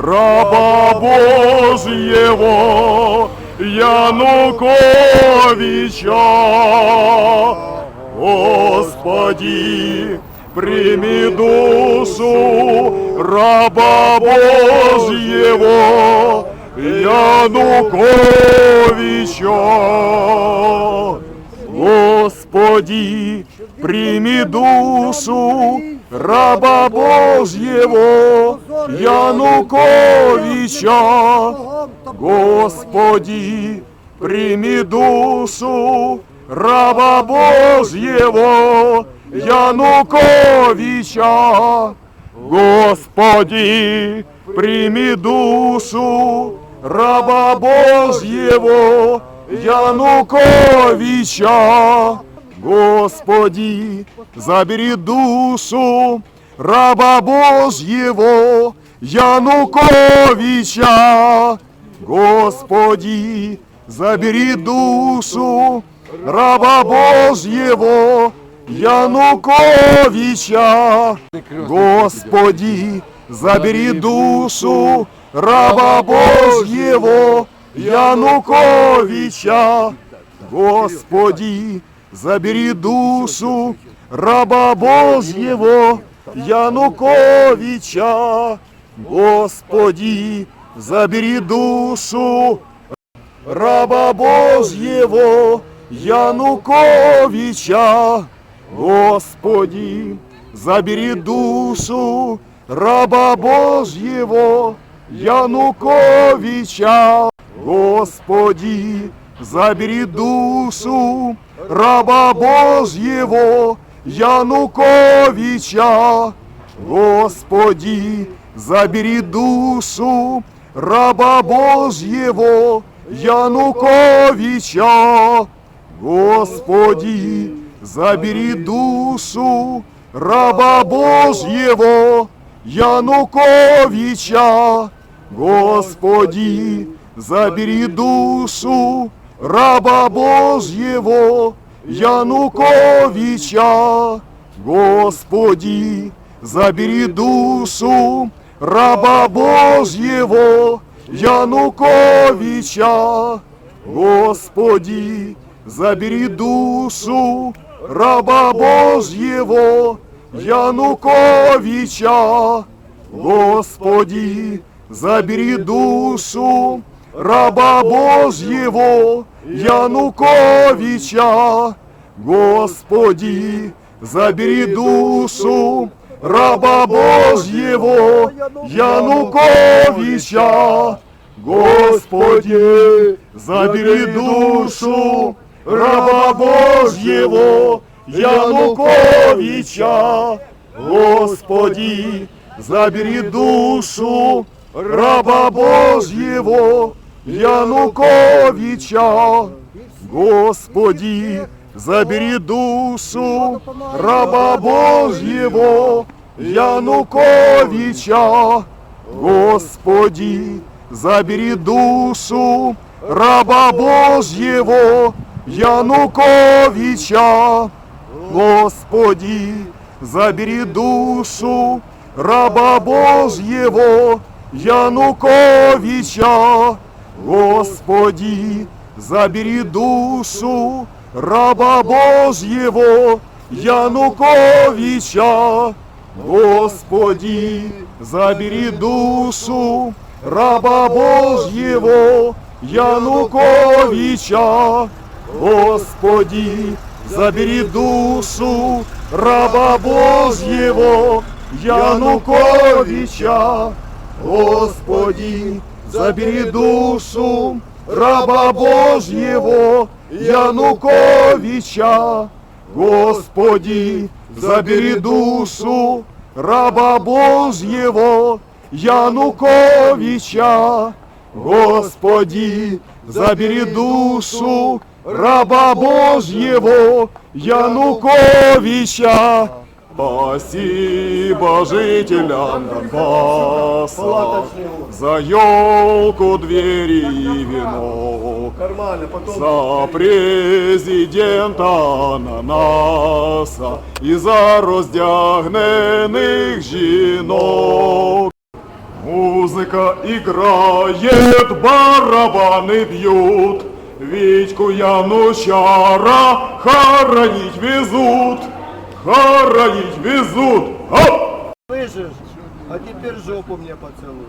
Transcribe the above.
раба Божьего Януковича. Господи, прими душу раба Божьего Януковича. Господи, прими душу раба Божьего Януковича. Господи, прими душу раба Божьего Януковича. Господи, прими душу раба Божьего Януковича. Господи, забери душу раба Божьего Януковича. Господи, забери душу раба Божьего Януковича. Господи, забери душу раба Божьего Януковича. Господи, забери душу раба Божьего Януковича. Господи, забери душу раба Божьего Януковича. Господи, забери душу раба Божьего Януковича. Господи, забери душу раба Божьего Януковича. Господи, забери душу раба Божьего Януковича. Господи, забери душу раба Божьего Януковича. Господи, забери душу раба Божьего Януковича. Господи, забери душу раба Божьего Януковича. Господи, забери душу раба Божьего Януковича. Господи, забери душу раба Божьего Януковича. Господи, забери душу раба Божьего Януковича. Господи, забери душу раба Божьего Януковича. Господи, забери душу раба Божьего Януковича. Господи, забери душу раба Божьего Януковича. Господи, забери душу раба Божьего Януковича. Господи, забери душу раба Божьего Януковича. Господи, забери душу раба Божьего Януковича. Господи, забери душу раба Божьего Януковича. Господи, забери душу раба Божьего Януковича. Господи, забери душу раба Божьего Януковича. Господи, забери душу раба Божьего Януковича. Господи, забери душу раба Божьего Януковича. Спасибо жителям Донбасса. за елку, двери и потом... За президента ананаса і за роздягнених жінок. Музыка играет, барабаны бьют, Витьку Янучара хоронить везут, хоронить везут. Оп! Слышишь? А теперь жопу мне поцелуй.